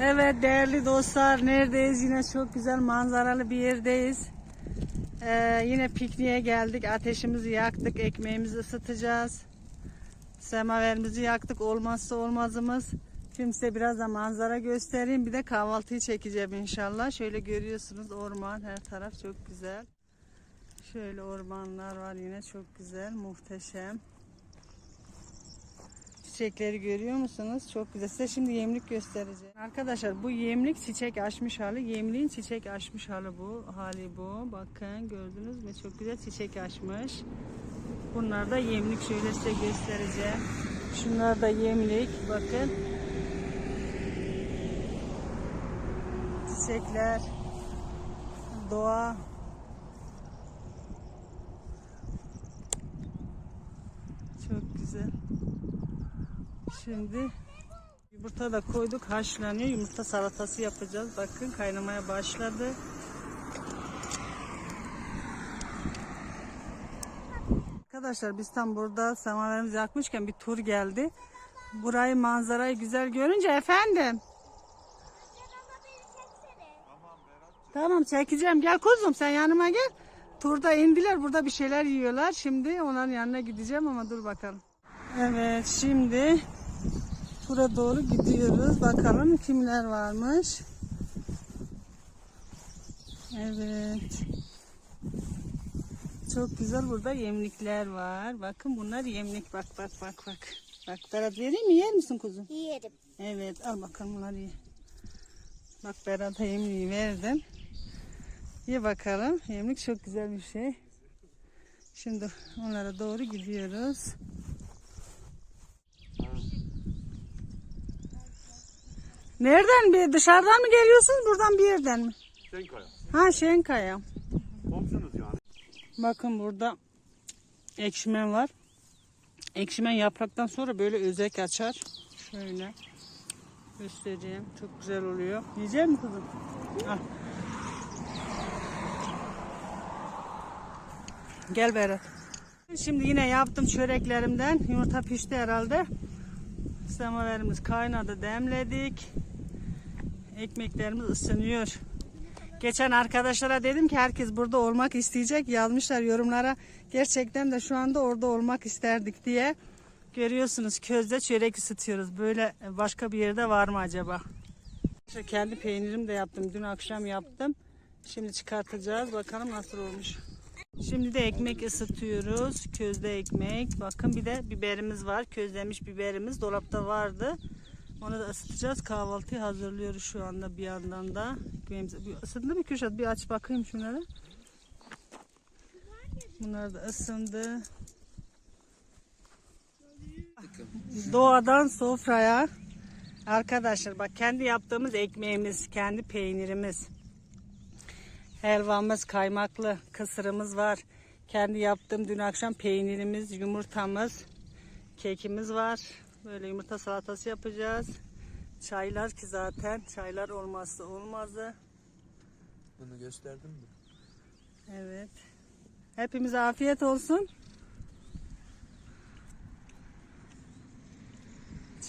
Evet değerli dostlar neredeyiz? Yine çok güzel manzaralı bir yerdeyiz. Ee, yine pikniğe geldik. Ateşimizi yaktık. Ekmeğimizi ısıtacağız. Semaverimizi yaktık. Olmazsa olmazımız. Şimdi size biraz da manzara göstereyim. Bir de kahvaltıyı çekeceğim inşallah. Şöyle görüyorsunuz orman her taraf çok güzel. Şöyle ormanlar var yine çok güzel. Muhteşem. Çiçekleri görüyor musunuz? Çok güzel. Size şimdi yemlik göstereceğim. Arkadaşlar bu yemlik çiçek açmış hali. Yemliğin çiçek açmış hali bu. Hali bu. Bakın gördünüz mü? Çok güzel çiçek açmış. Bunlar da yemlik. Şöyle size göstereceğim. Şunlar da yemlik. Bakın. Çiçekler. Doğa. Çok güzel. Şimdi yumurta da koyduk haşlanıyor. Yumurta salatası yapacağız. Bakın kaynamaya başladı. Arkadaşlar biz tam burada semaverimizi yakmışken bir tur geldi. Burayı manzarayı güzel görünce efendim. Tamam çekeceğim. Gel kuzum sen yanıma gel. Turda indiler. Burada bir şeyler yiyorlar. Şimdi onların yanına gideceğim ama dur bakalım. Evet şimdi tura doğru gidiyoruz. Bakalım kimler varmış. Evet. Çok güzel burada yemlikler var. Bakın bunlar yemlik. Bak bak bak bak. Bak Berat vereyim mi? Yer misin kuzum? Yerim. Evet al bakalım bunları ye. Bak Berat'a yemliği verdim. Ye bakalım. Yemlik çok güzel bir şey. Şimdi onlara doğru gidiyoruz. Nereden bir dışarıdan mı geliyorsunuz buradan bir yerden mi? Şenkaya. Ha Şenkaya. Komşunuz yani. Bakın burada ekşimen var. Ekşimen yapraktan sonra böyle özek açar. Şöyle göstereyim. Çok güzel oluyor. Yiyecek misin kızım? Al. Gel Berat. Şimdi yine yaptım çöreklerimden. Yumurta pişti herhalde. Semaverimiz kaynadı, demledik. Ekmeklerimiz ısınıyor. Geçen arkadaşlara dedim ki herkes burada olmak isteyecek. Yazmışlar yorumlara. Gerçekten de şu anda orada olmak isterdik diye. Görüyorsunuz közde çörek ısıtıyoruz. Böyle başka bir yerde var mı acaba? Kendi peynirimi de yaptım. Dün akşam yaptım. Şimdi çıkartacağız. Bakalım nasıl olmuş. Şimdi de ekmek ısıtıyoruz. Közde ekmek. Bakın bir de biberimiz var. Közlenmiş biberimiz dolapta vardı. Onu da ısıtacağız. Kahvaltıyı hazırlıyoruz şu anda bir yandan da. Isındı mı Kürşat? Bir aç bakayım şunları. Bunlar da ısındı. Doğadan sofraya. Arkadaşlar bak kendi yaptığımız ekmeğimiz, kendi peynirimiz. Helvamız kaymaklı, kısırımız var. Kendi yaptığım dün akşam peynirimiz, yumurtamız, kekimiz var. Böyle yumurta salatası yapacağız. Çaylar ki zaten çaylar olmazsa olmazı. Bunu gösterdim mi? Evet. Hepimize afiyet olsun.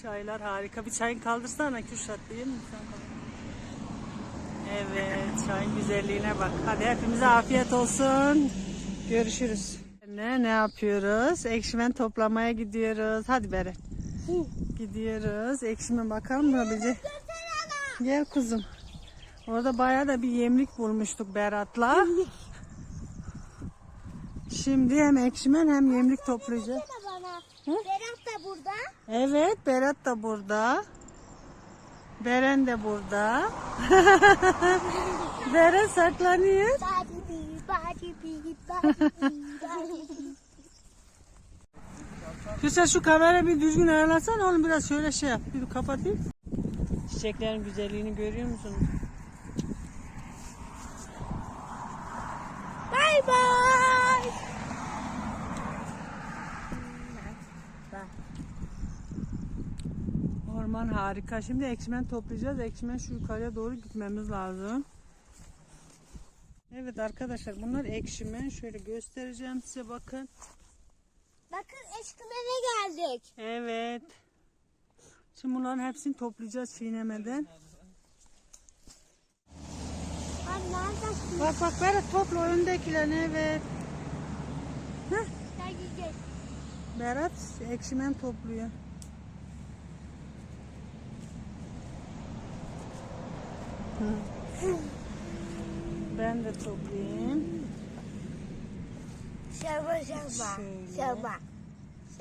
Çaylar harika. Bir çayın kaldırsana Kürşat değil mi? Sen kaldır. Evet, çayın güzelliğine bak. Hadi hepimize afiyet olsun. Görüşürüz. Ne, ne yapıyoruz? Ekşimen toplamaya gidiyoruz. Hadi Beren. Gidiyoruz. Ekşimen bakalım bulabilecek. Gel kuzum. Orada bayağı da bir yemlik bulmuştuk Berat'la. Şimdi hem ekşimen hem yemlik toplayacağız. Berat da burada. Evet Berat da burada. Beren de burada. Beren saklanıyor. Güzel şu kamera bir düzgün ayarlasana oğlum biraz şöyle şey yap. Bir kapatayım. Çiçeklerin güzelliğini görüyor musunuz? Bye bye. Orman harika. Şimdi ekşimen toplayacağız. Ekşimen şu yukarıya doğru gitmemiz lazım. Evet arkadaşlar bunlar ekşimen. Şöyle göstereceğim size bakın. Bakın eşkimene geldik. Evet. Şimdi bunların hepsini toplayacağız çiğnemeden. Bak bak Berat topla öndekilerini evet. Yiyeceksin. Berat ekşimen topluyor. Ben de toplayayım. Şarma şarma. Şöyle. Şarma.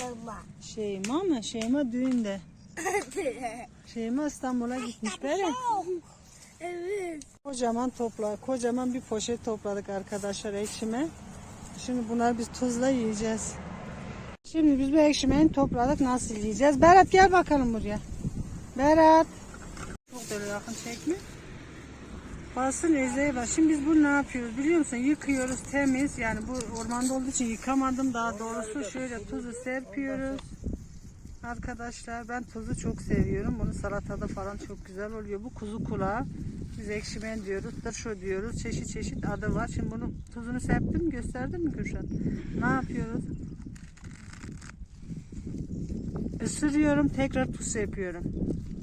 Şarma. Şeyma mı? Şeyma düğünde. Şeyma İstanbul'a gitmiş Berat. evet. Kocaman topla, kocaman bir poşet topladık arkadaşlar ekşime. Şimdi bunları biz tuzla yiyeceğiz. Şimdi biz bu ekşimeyi topladık nasıl yiyeceğiz? Berat gel bakalım buraya. Berat. Çok böyle yakın çekme. Basın ezeye bak. Şimdi biz bunu ne yapıyoruz biliyor musun? Yıkıyoruz temiz. Yani bu ormanda olduğu için yıkamadım daha doğrusu. Şöyle tuzu serpiyoruz. Arkadaşlar ben tuzu çok seviyorum. Bunu salatada falan çok güzel oluyor. Bu kuzu kulağı. Biz ekşimen diyoruz. Tırşo diyoruz. Çeşit çeşit adı var. Şimdi bunu tuzunu serptim mi gösterdin mi Kürşat? Ne yapıyoruz? Isırıyorum. Tekrar tuz serpiyorum.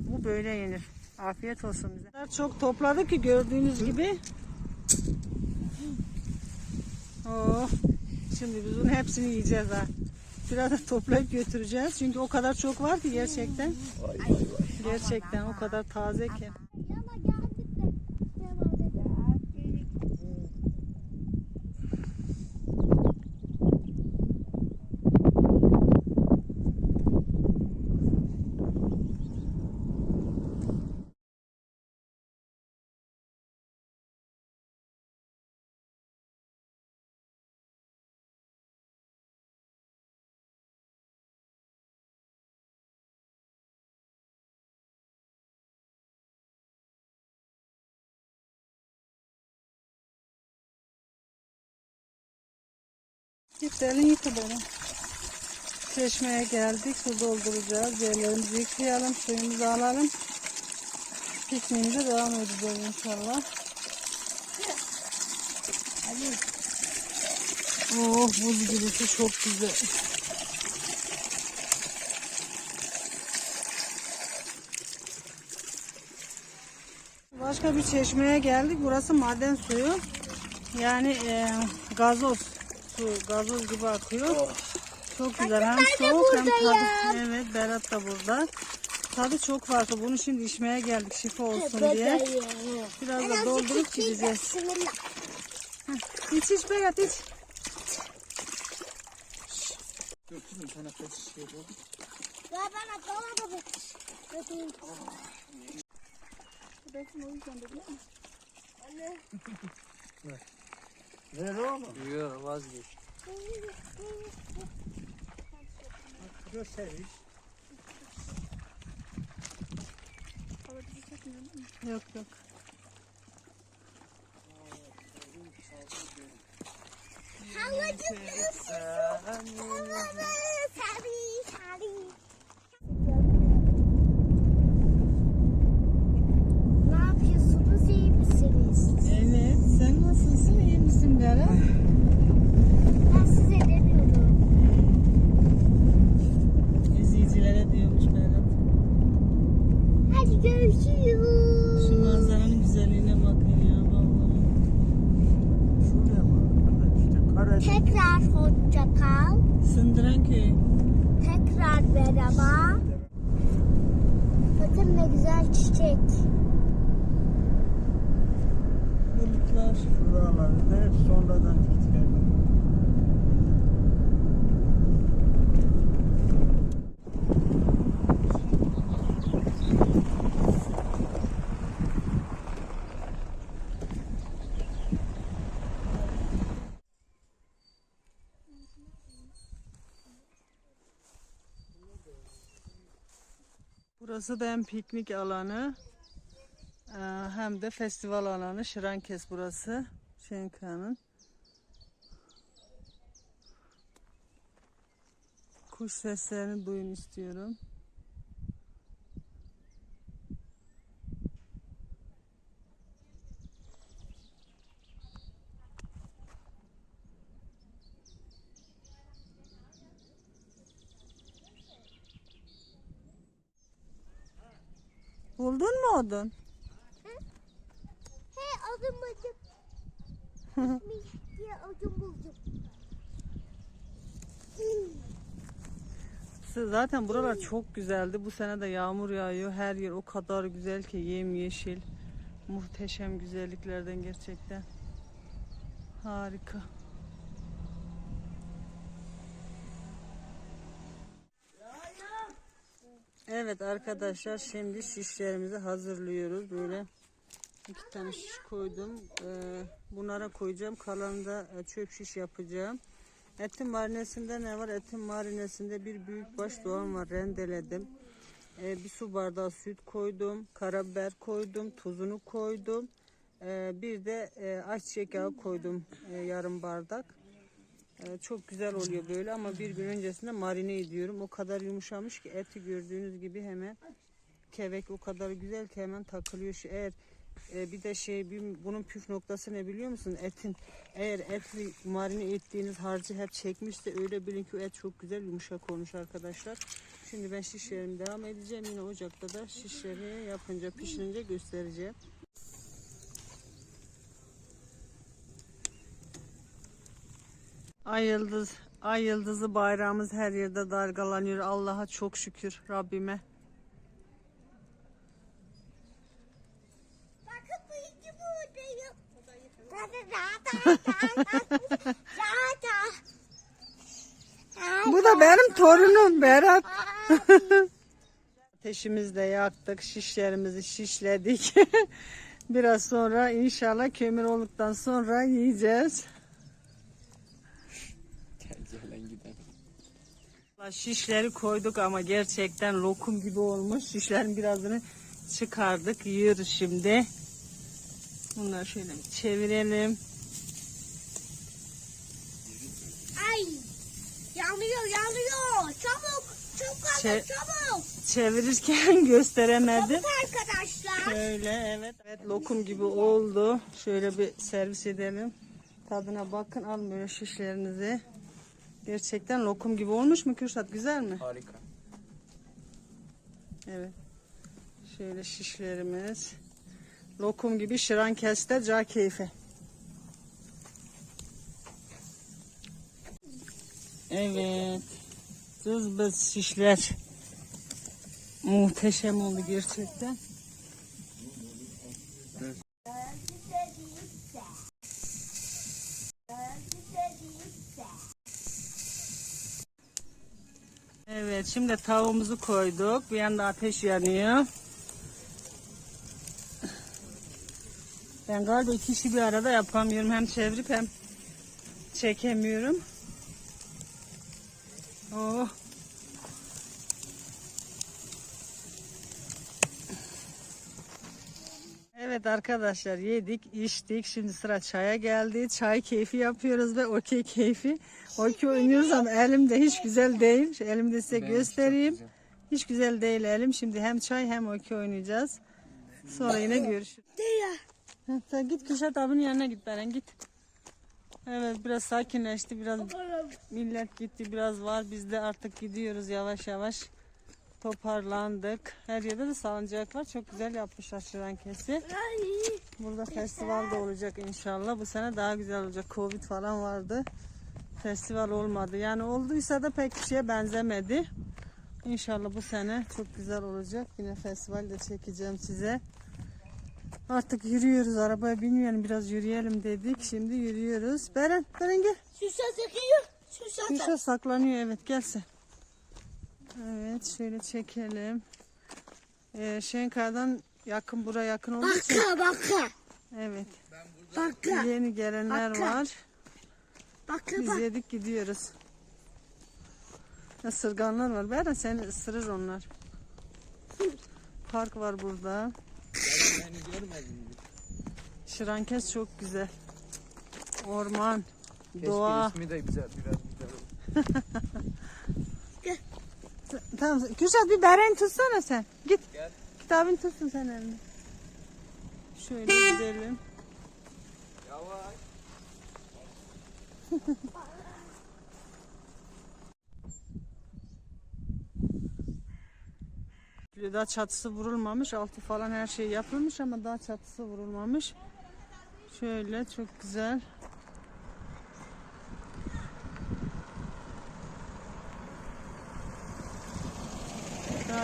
Bu böyle yenir. Afiyet olsun bize. Çok topladık ki gördüğünüz gibi. Oh. Şimdi biz bunun hepsini yiyeceğiz ha. Biraz da toplayıp götüreceğiz. Çünkü o kadar çok var ki gerçekten. Gerçekten o kadar taze ki. Yana geldik de. Yana geldik. Git elini yıka böyle. Çeşmeye geldik. Su dolduracağız. Yerlerimizi yıkayalım. Suyumuzu alalım. Pikniğimize devam edeceğiz inşallah. Oh buz gibi su çok güzel. Başka bir çeşmeye geldik. Burası maden suyu. Yani e, gazoz su, gazoz gibi akıyor. Çok güzel. Hem soğuk hem tadı. Evet Berat da burada. Tadı çok farklı. Bunu şimdi içmeye geldik şifa olsun diye. Biraz da doldurup gideceğiz. Bismillah. İç iç Berat iç. Götürün sana kaç şey oldu. Ya bana dolaba bak. Götürün. Ben o yüzden dedim ama. Anne. Ver oğlum. Yok vazgeç. Gösteriş. Yok yok. Halacık Allah'ım sarı sarı. Ne yapıyorsunuz iyi misiniz? Evet. Sen nasılsın? İyi misin Berat? Ben size demiyorum. İzleyicilere diyormuş Berat. Hadi görüşürüz. Şu manzaranın güzelliğine bakın ya vallahi. Şuraya mı? Kara. Tekrar hoşça kal. Sındıran köy. Tekrar merhaba. Bakın ne güzel çiçek. Bulutlar. Şuralarda hep sonradan diktiler. Burası da hem piknik alanı eee, hem de festival alanı. Şırankes burası. Şenka'nın. Kuş seslerini duyun istiyorum. Buldun mu odun? He adım acık. diye odun buldum. Zaten buralar çok güzeldi. Bu sene de yağmur yağıyor. Her yer o kadar güzel ki yemyeşil. Muhteşem güzelliklerden gerçekten. Harika. Evet arkadaşlar şimdi şişlerimizi hazırlıyoruz. Böyle iki tane şiş koydum. Ee, bunlara koyacağım. Kalanını da e, çöp şiş yapacağım. Etin marinesinde ne var? Etin marinesinde bir büyük baş soğan var. Rendeledim. Ee, bir su bardağı süt koydum. Karabiber koydum. Tuzunu koydum. Ee, bir de e, ayçiçek yağı koydum. e, yarım bardak. Çok güzel oluyor böyle ama bir gün öncesinde marine ediyorum. O kadar yumuşamış ki eti gördüğünüz gibi hemen kevek o kadar güzel ki hemen takılıyor. Şu Eğer e, bir de şey bir, bunun püf noktası ne biliyor musun? Etin eğer eti marine ettiğiniz harcı hep çekmişse öyle bilin ki o et çok güzel yumuşak olmuş arkadaşlar. Şimdi ben şişlerimi devam edeceğim. Yine ocakta da şişleri yapınca pişirince göstereceğim. Ay yıldız, ay yıldızı bayrağımız her yerde dalgalanıyor. Allah'a çok şükür Rabbime. Bu da benim torunum Berat. Ateşimizi de yaktık, şişlerimizi şişledik. Biraz sonra inşallah kömür olduktan sonra yiyeceğiz. Şişleri koyduk ama gerçekten lokum gibi olmuş. Şişlerin birazını çıkardık. Yiyoruz şimdi. Bunları şöyle çevirelim. Ay. Yanıyor yanıyor. Çabuk. Kalın Şey- çabuk. Çevirirken gösteremedim. Çabuk arkadaşlar. Şöyle evet. Evet lokum gibi oldu. Şöyle bir servis edelim. Tadına bakın alın böyle şişlerinizi. Gerçekten lokum gibi olmuş mu Kürşat? Güzel mi? Harika. Evet. Şöyle şişlerimiz. Lokum gibi şıran keste ca keyfi. Evet. Cızbız şişler. Muhteşem oldu gerçekten. Evet şimdi tavuğumuzu koyduk. Bir yanda ateş yanıyor. Ben galiba iki işi bir arada yapamıyorum. Hem çevirip hem çekemiyorum. Oh. Evet arkadaşlar yedik, içtik. Şimdi sıra çaya geldi. Çay keyfi yapıyoruz ve okey keyfi. Okey oynuyoruz ama elim de hiç güzel değil. Şu elimi de size göstereyim. Hiç güzel değil elim. Şimdi hem çay hem okey oynayacağız. Sonra yine görüşürüz. Ha, Sen git Kürşat abinin yanına git Beren git. Evet biraz sakinleşti. Biraz millet gitti. Biraz var. Biz de artık gidiyoruz yavaş yavaş. Toparlandık. Her yerde de salıncak var. Çok güzel yapmışlar Şırankesi. Burada festival de olacak inşallah. Bu sene daha güzel olacak. Covid falan vardı. Festival olmadı. Yani olduysa da pek bir şeye benzemedi. İnşallah bu sene çok güzel olacak. Yine festival de çekeceğim size. Artık yürüyoruz. Arabaya binmeyelim. Biraz yürüyelim dedik. Şimdi yürüyoruz. Beren, Beren gel. Şuşa sıkıyor. Şuşa Kuşa saklanıyor. Evet gelsin. Evet şöyle çekelim. Ee, Şenka'dan yakın buraya yakın olduğu için. Baka baka. Evet. Baka. Yeni gelenler Bakın. var. Baka Biz bak. yedik gidiyoruz. Isırganlar var. Beren seni ısırır onlar. Park var burada. Beni görmedin mi? Şırankes çok güzel. Orman, Keşke doğa. ismi de güzel biraz güzel. Tamam. Kürşat bir Beren tutsana sen. Git. Gel. Git abin tutsun sen elini. Şöyle gidelim. Yavaş. Daha çatısı vurulmamış. Altı falan her şey yapılmış ama daha çatısı vurulmamış. Şöyle çok güzel.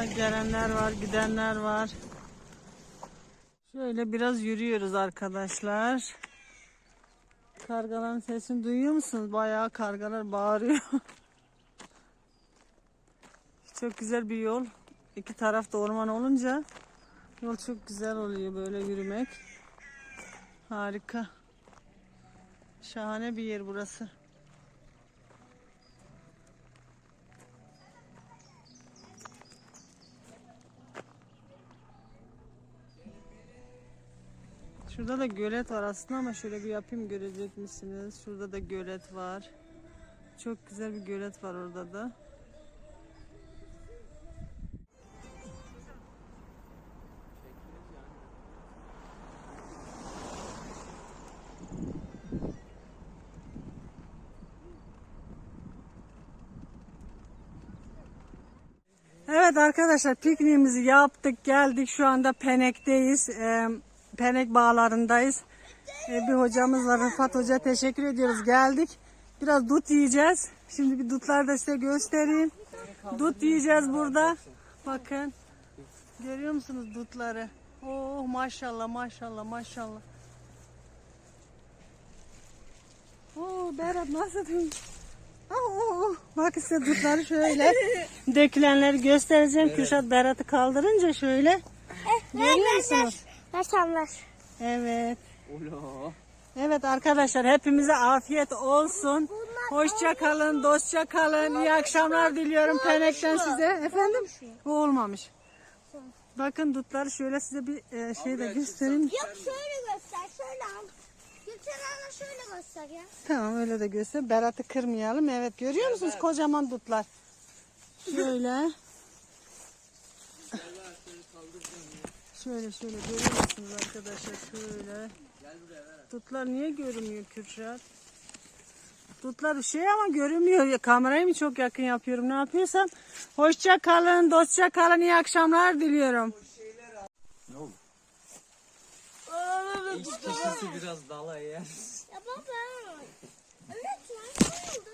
Daha gelenler var, gidenler var. Şöyle biraz yürüyoruz arkadaşlar. Kargaların sesini duyuyor musunuz? Bayağı kargalar bağırıyor. çok güzel bir yol. İki tarafta orman olunca yol çok güzel oluyor böyle yürümek. Harika. Şahane bir yer burası. Şurada da gölet var aslında ama şöyle bir yapayım görecek misiniz? Şurada da gölet var. Çok güzel bir gölet var orada da. Evet arkadaşlar pikniğimizi yaptık geldik şu anda Penek'teyiz. Ee, Penek bağlarındayız. Ee, bir hocamız var Rıfat Hoca teşekkür ediyoruz geldik. Biraz dut yiyeceğiz. Şimdi bir dutları da size göstereyim. Dut yiyeceğiz burada. Bakın. Görüyor musunuz dutları? Oh maşallah maşallah maşallah. Oo Berat nasıl Oo, bak size dutları şöyle dökülenleri göstereceğim. Kürşat Berat'ı kaldırınca şöyle. Görüyor musunuz? Yaşamlar. Evet. Ula. Evet arkadaşlar hepimize afiyet olsun. Hoşça kalın, dostça kalın. İyi akşamlar diliyorum Penek'ten size. Efendim? O olmamış. Bakın dutları şöyle size bir e, şey de göstereyim. Yok şöyle göster. Şöyle al. Gülten ana şöyle göster ya. Tamam öyle de göster. Berat'ı kırmayalım. Evet görüyor musunuz kocaman dutlar. Şöyle. Şöyle şöyle görüyor musunuz arkadaşlar şöyle. Dutlar niye görünmüyor Kürşat? Dutlar şey ama görünmüyor. Ya, Kamerayı mı çok yakın yapıyorum ne yapıyorsam. Hoşça kalın, dostça kalın. iyi akşamlar diliyorum. Ne oldu? İç kişisi biraz dala yer. Ya baba. Evet ya ne oldu?